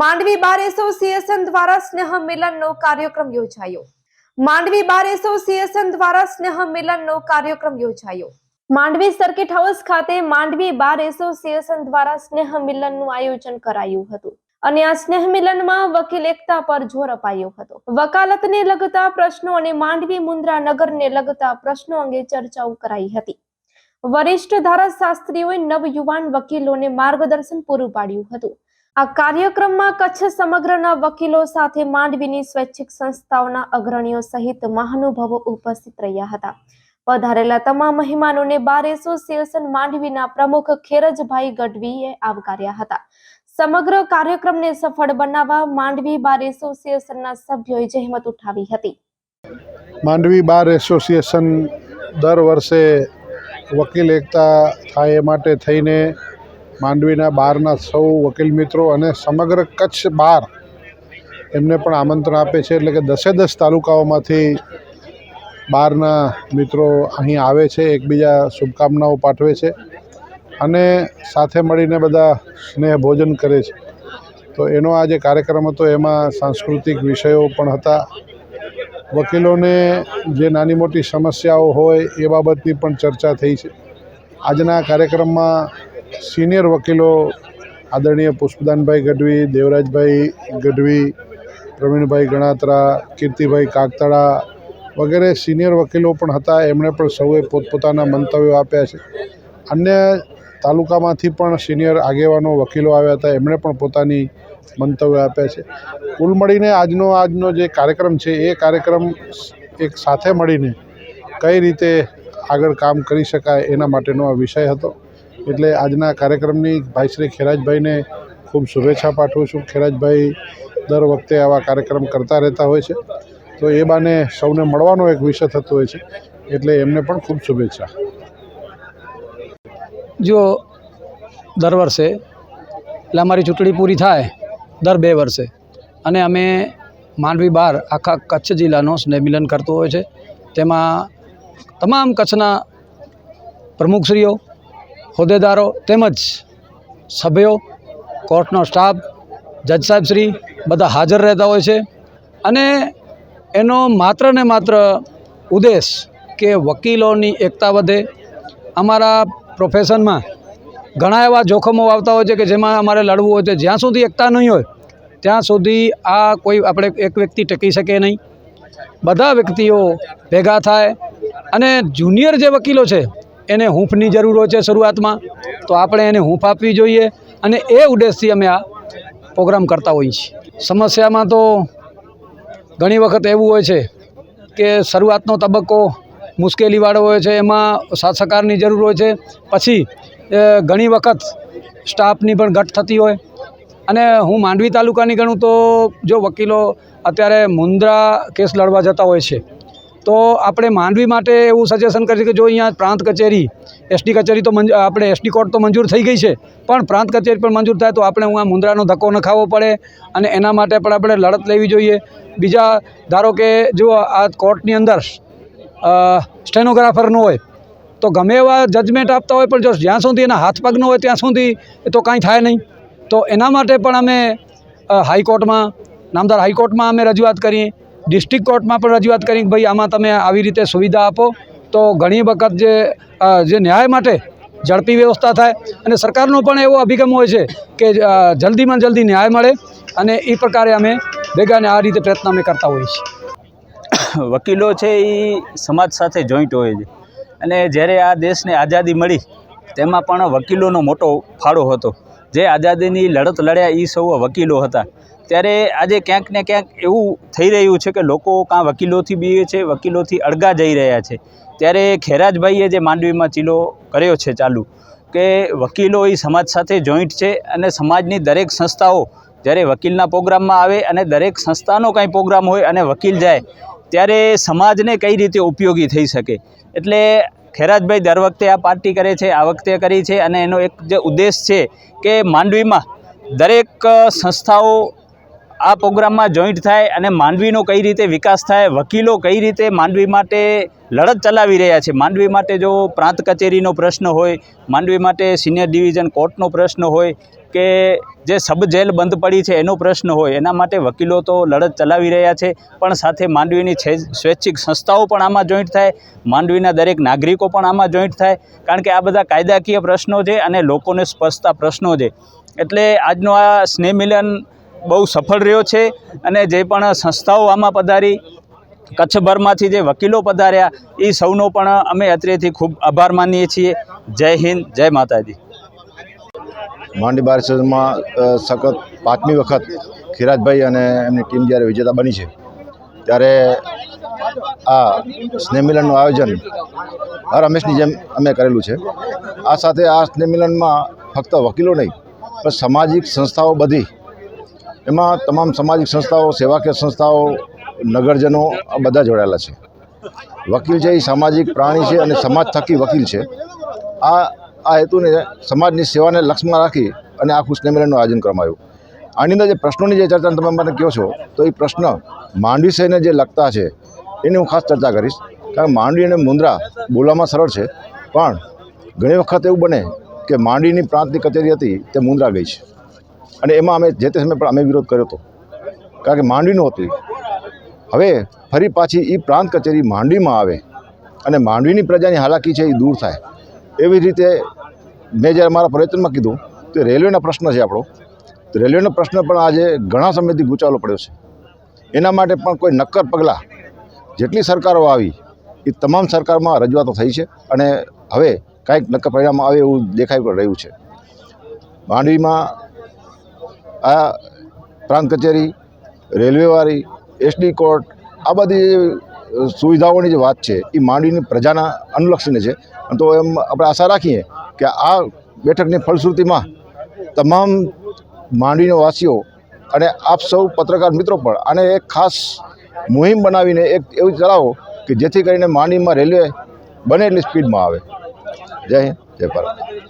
Mandvi bar association દ્વારા સ્નેહ મિલનનો કાર્યક્રમ યોજાયો. માંડવી બાર એસોસિએશન દ્વારા સ્નેહ મિલનનો કાર્યક્રમ યોજાયો. માંડવી સર્કિટ હાઉસ ખાતે માંડવી બાર એસોસિએશન દ્વારા સ્નેહ મિલનનું આયોજન કરાયું હતું અને આ સ્નેહ મિલનમાં વકીલ એકતા પર જોર અપાયો હતો. વકાલતને લગતા પ્રશ્નો અને માંડવી મુન્દ્રા નગરને લગતા પ્રશ્નો અંગે ચર્ચાઓ કરાઈ હતી. વરિષ્ઠ ધારાશાસ્ત્રીઓએ નવયુવાન વકીલોને માર્ગદર્શન પૂરું પાડ્યું હતું. આ કાર્યક્રમમાં કચ્છ સમગ્રના વકીલો સાથે માંડવીની સ્વૈચ્છિક સંસ્થાઓના અગ્રણીઓ સહિત મહાનુભાવો ઉપસ્થિત રહ્યા હતા. વધારેલા તમામ મહેમાનોને બાર એસોસિએશન માંડવીના પ્રમુખ ખેરજભાઈ ગઢવીએ આવકાર્યા હતા. સમગ્ર કાર્યક્રમને સફળ બનાવવા માંડવી બાર એસોસિએશનના સભ્યોએ જહેમત ઉઠાવી હતી. માંડવી બાર એસોસિએશન દર વર્ષે વકીલ એકતા થાય એ માટે થઈને માંડવીના બહારના સૌ વકીલ મિત્રો અને સમગ્ર કચ્છ બહાર એમને પણ આમંત્રણ આપે છે. એટલે કે દસે દસ તાલુકાઓમાંથી બહારના મિત્રો અહીં આવે છે, એકબીજા શુભકામનાઓ પાઠવે છે અને સાથે મળીને બધા સ્નેહ ભોજન કરે છે. તો એનો આ જે કાર્યક્રમ હતો એમાં સાંસ્કૃતિક વિષયો પણ હતા. વકીલોને જે નાની મોટી સમસ્યાઓ હોય એ બાબતની પણ ચર્ચા થઈ છે. આજના કાર્યક્રમમાં સિનિયર વકીલો આદરણીય પુષ્પદાનભાઈ ગઢવી, દેવરાજભાઈ ગઢવી, પ્રવીણભાઈ ગણાત્રા, કીર્તિભાઈ કાગતળા વગેરે સિનિયર વકીલો પણ હતા. એમણે પણ સૌએ પોતપોતાના મંતવ્યો આપ્યા છે. અન્ય તાલુકામાંથી પણ સિનિયર આગેવાનો વકીલો આવ્યા હતા. એમણે પણ પોતાની મંતવ્યો આપ્યા છે. કુલ મળીને આજનો આજનો જે કાર્યક્રમ છે, એ કાર્યક્રમ એક સાથે મળીને કઈ રીતે આગળ કામ કરી શકાય એના માટેનો આ વિષય હતો. એટલે આજના કાર્યક્રમની ભાઈ શ્રી ખેરાજભાઈને ખૂબ શુભેચ્છા પાઠવું છું. ખેરાજભાઈ દર વખતે આવા કાર્યક્રમ કરતા રહેતા હોય છે. તો એ બાને સૌને મળવાનો એક વિષય થતો હોય છે. એટલે એમને પણ ખૂબ શુભેચ્છા. જો દર વર્ષે, એટલે અમારી ચૂંટણી પૂરી થાય દર બે વર્ષે, અને અમે માંડવી બાર આખા કચ્છ જિલ્લાનો સ્નેહમિલન કરતો હોય છે. તેમાં તમામ કચ્છના પ્રમુખશ્રીઓ હોદ્દેદારો તેમજ સભ્યો, કોર્ટનો સ્ટાફ, જજ સાહેબશ્રી બધા હાજર રહેતા હોય છે. અને એનો માત્ર ને માત્ર ઉદ્દેશ કે વકીલોની એકતા વધે. અમારા પ્રોફેશનમાં ઘણા એવા જોખમો આવતા હોય છે કે જેમાં અમારે લડવું હોય છે જ્યાં સુધી એકતા નહીં હોય, ત્યાં સુધી આ કોઈ આપણે એક વ્યક્તિ ટકી શકે નહીં. બધા વ્યક્તિઓ ભેગા થાય અને જુનિયર જે વકીલો છે એને હૂંફની જરૂર હોય છે શરૂઆતમાં, તો આપણે એને હૂંફ આપવી જોઈએ અને એ ઉદ્દેશથી અમે આ પ્રોગ્રામ કરતા હોઈએ છીએ. સમસ્યામાં તો ઘણી વખત એવું હોય છે કે શરૂઆતનો તબક્કો મુશ્કેલીવાળો હોય છે, એમાં સાથ સહકારની જરૂર હોય છે, પછી ઘણી વખત સ્ટાફની પણ ઘટ થતી હોય. અને હું માંડવી તાલુકાની ગણું તો જો વકીલો અત્યારે મુન્દ્રા કેસ લડવા જતા હોય છે તો આપણે માંડવી માટે એવું સજેશન કરીએ કે જો અહીંયા પ્રાંત કચેરી એસટી કચેરી તો આપણે એસટી કોર્ટ તો મંજૂર થઈ ગઈ છે. પણ પ્રાંત કચેરી પણ મંજૂર થાય તો આપણે હું આ મુન્દ્રાનો ધક્કો ન પડે અને એના માટે પણ આપણે લડત લેવી જોઈએ. બીજા, ધારો કે જો આ કોર્ટની અંદર સ્ટેનોગ્રાફર હોય, તો ગમે એવા જજમેન્ટ આપતા હોય, પણ જો જ્યાં સુધી એના હાથ પગ હોય ત્યાં સુધી એ તો કાંઈ થાય નહીં. તો એના માટે પણ અમે હાઈકોર્ટમાં, નામદાર હાઈકોર્ટમાં અમે રજૂઆત કરી ડિસ્ટ્રિક્ટ કોર્ટમાં પણ રજૂઆત કરી ભાઈ, આમાં તમે આવી રીતે સુવિધા આપો. તો ઘણી વખત જે જે ન્યાય માટે ઝડપી વ્યવસ્થા થાય અને સરકારનો પણ એવો અભિગમ હોય છે કે જલ્દીમાં જલ્દી ન્યાય મળે અને એ પ્રકારે અમે ભેગાને આ રીતે પ્રયત્ન અમે કરતા હોઈએ છીએ. વકીલો છે એ સમાજ સાથે જોઈન્ટ હોય છે. અને જ્યારે આ દેશને આઝાદી મળી, તેમાં પણ વકીલોનો મોટો ફાળો હતો. જે આઝાદીની લડત લડ્યા એ સૌ વકીલો હતા. ત્યારે આજે ક્યાંક ને ક્યાંક એવું થઈ રહ્યું છે કે લોકો કાં વકીલોથી બીએ છે, વકીલોથી અળગા જઈ રહ્યા છે. ત્યારે ખેરાજભાઈએ જે માંડવીમાં ચીલો કર્યો છે ચાલુ, કે વકીલો એ સમાજ સાથે જોઈન્ટ છે અને સમાજની દરેક સંસ્થાઓ જ્યારે વકીલના પ્રોગ્રામમાં આવે અને દરેક સંસ્થાનો કાંઈ પ્રોગ્રામ હોય અને વકીલ જાય, ત્યારે સમાજને કઈ રીતે ઉપયોગી થઈ શકે? એટલે ખેરાજભાઈ દર વખતે આ પાર્ટી કરે છે, આ વખતે કરી છે અને એનો એક જે ઉદ્દેશ છે કે માંડવીમાં દરેક સંસ્થાઓ આ પ્રોગ્રામમાં જોઈન્ટ થાય અને માંડવીનો કઈ રીતે વિકાસ થાય, વકીલો કઈ રીતે માંડવી માટે લડત ચલાવી રહ્યા છે? માંડવી માટે જો પ્રાંત કચેરીનો પ્રશ્ન હોય, માંડવી માટે સિનિયર ડિવિઝન કોર્ટનો પ્રશ્ન હોય કે જે સબ જેલ બંધ પડી છે એનો પ્રશ્ન હોય, એના માટે વકીલો તો લડત ચલાવી રહ્યા છે. પણ સાથે માંડવીની સ્વૈચ્છિક સંસ્થાઓ પણ આમાં જોઈન્ટ થાય, માંડવીના દરેક નાગરિકો પણ આમાં જોઈન્ટ થાય. કારણ કે આ બધા કાયદાકીય પ્રશ્નો છે અને લોકોને સ્પર્શતા પ્રશ્નો છે. એટલે આજનો આ સ્નેહ મિલન બહુ સફળ રહ્યો છે અને જે પણ સંસ્થાઓ આમાં પધારી, કચ્છભરમાંથી જે વકીલો પધાર્યા, એ સૌનો પણ અમે અત્રેથી ખૂબ આભાર માનીએ છીએ. જય હિન્દ, જય માતાજી. માંડી બાર સખત પાંચમી વખત ખિરાજભાઈ અને એમની ટીમ જ્યારે વિજેતા બની છે, ત્યારે આ સ્નેહમિલનનું આયોજન હર હંમેશની જેમ અમે કરેલું છે. આ સાથે આ સ્નેહમિલનમાં ફક્ત વકીલો નહીં, પણ સામાજિક સંસ્થાઓ બધી એમાં તમામ સામાજિક સંસ્થાઓ સેવાકીય સંસ્થાઓ, નગરજનો આ બધા જોડાયેલા છે. વકીલ છે એ સામાજિક પ્રાણી છે અને સમાજ થકી વકીલ છે. આ આ હેતુને સમાજની સેવાને લક્ષ્યમાં રાખી અને આ સ્નેહમિલનનું આયોજન કરવામાં આવ્યું. આની અંદર જે પ્રશ્નોની જે ચર્ચા તમે મને કહો છો, તો એ પ્રશ્ન માંડવી શહેરને જે લગતા છે, એની હું ખાસ ચર્ચા કરીશ. કારણ માંડવી અને મુંદ્રા બોલવામાં સરળ છે. પણ ઘણી વખત એવું બને કે માંડવીની પ્રાંતની કચેરી હતી, તે મુંદ્રા ગઈ છે. અને એમાં અમે જે તે સમયે પણ અમે વિરોધ કર્યો હતો. કારણ કે માંડવીનું હતું. હવે ફરી પાછી એ પ્રાંત કચેરી માંડવીમાં આવે અને માંડવીની પ્રજાની હાલાકી છે એ દૂર થાય. એવી રીતે મેં જ્યારે મારા પ્રયત્નમાં કીધું તે રેલવેનો પ્રશ્ન છે આપણો. તો રેલવેનો પ્રશ્ન પણ આજે ઘણા સમયથી ગૂંચાલો પડ્યો છે. એના માટે પણ કોઈ નક્કર પગલાં જેટલી સરકારો આવી એ તમામ સરકારમાં રજૂઆતો થઈ છે અને હવે કાંઈક નક્કર પરિણામ આવે એવું દેખાઈ રહ્યું છે. માંડવીમાં આ પ્રાંત કચેરી, રેલવેવાળી, એસડી કોર્ટ, આ બધી સુવિધાઓની જે વાત છે, એ માંડવીની પ્રજાના અનુલક્ષીને છે. તો એમ આપણે આશા રાખીએ કે આ બેઠકની ફલશ્રુતિમાં તમામ માંડવીના વાસીઓ અને આપ સૌ પત્રકાર મિત્રો પણ આને એક ખાસ મુહિમ બનાવીને એક એવું ચલાવો કે જેથી કરીને માંડવીમાં રેલવે બને એટલી સ્પીડમાં આવે. જય હિન્દ, જય ભારત.